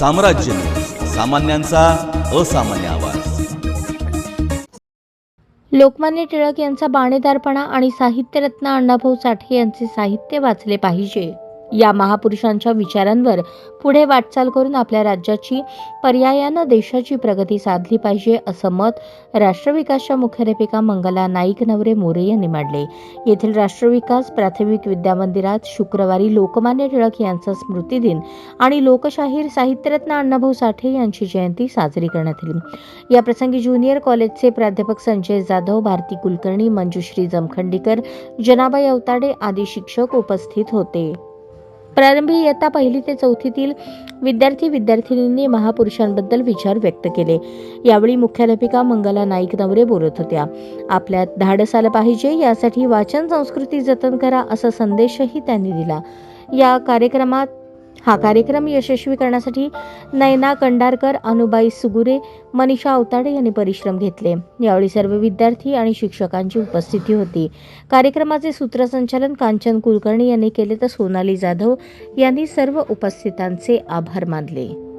साम्राज्य. सामान्यांचा असामान्य आवाज. लोकमान्य टिळक यांचा बाणेदारपणा आणि साहित्यरत्न अण्णाभाऊ साठे यांचे साहित्य वाचले पाहिजे. या महापुरुषांच्या विचारांवर पुढे वाटचाल करून आपल्या राज्याची पर्यायानं देशाची प्रगती साधली पाहिजे असं मत राष्ट्रविकासच्या मुख्याध्यापिका मंगला नाईक नवरे मोरे यांनी मांडले. येथील राष्ट्रविकास प्राथमिक विद्यामंदिरात शुक्रवारी लोकमान्य टिळक यांचा स्मृतिदिन आणि लोकशाहीर साहित्यरत्न अण्णाभाऊ साठे यांची जयंती साजरी करण्यात आली. याप्रसंगी ज्युनियर कॉलेजचे प्राध्यापक संजय जाधव भारती कुलकर्णी मंजुश्री जमखंडीकर जनाबाई अवताडे आदी शिक्षक उपस्थित होते. प्रारंभी इयत्ता पहिली ते चौथीतील विद्यार्थी विद्यार्थिनींनी महापुरुषांबद्दल विचार व्यक्त केले. यावेळी मुख्याध्यापिका मंगला नाईक नवरे बोलत होत्या. आपल्यात धाडस आलं पाहिजे यासाठी वाचन संस्कृती जतन करा असा संदेशही त्यांनी दिला. या कार्यक्रमात हा कार्यक्रम यशस्वी करण्यासाठी नयना कंडारकर अनुबाई सुगुरे मनीषा अवताडे यांनी परिश्रम घेतले. यावेळी सर्व विद्यार्थी आणि शिक्षकांची उपस्थिती होती. कार्यक्रमाचे सूत्रसंचालन कांचन कुलकर्णी यांनी केले तर सोनाली जाधव यांनी सर्व उपस्थितांचे आभार मानले.